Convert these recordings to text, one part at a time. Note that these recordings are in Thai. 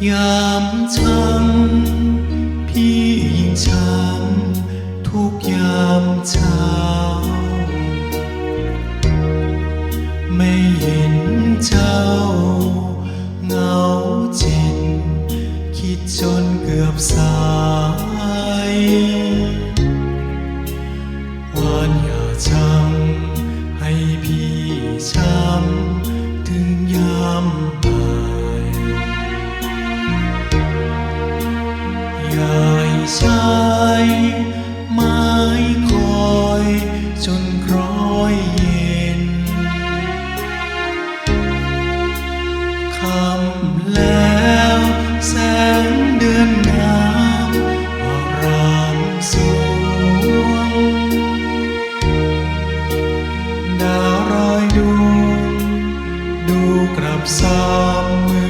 yam chán. ไม้คอยจนครอยเย็นคำแล้วแสงเดือนงามราสวงดาวรอดวงดูกลับสามมือ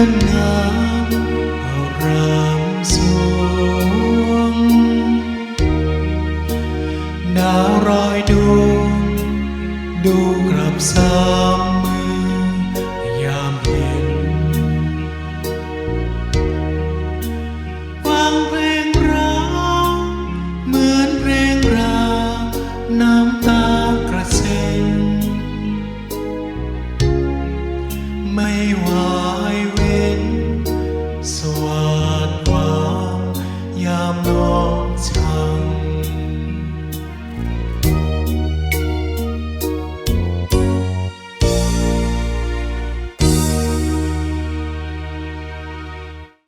อนน้ำอารามสวงดาวรอยดวงดูกลับสาว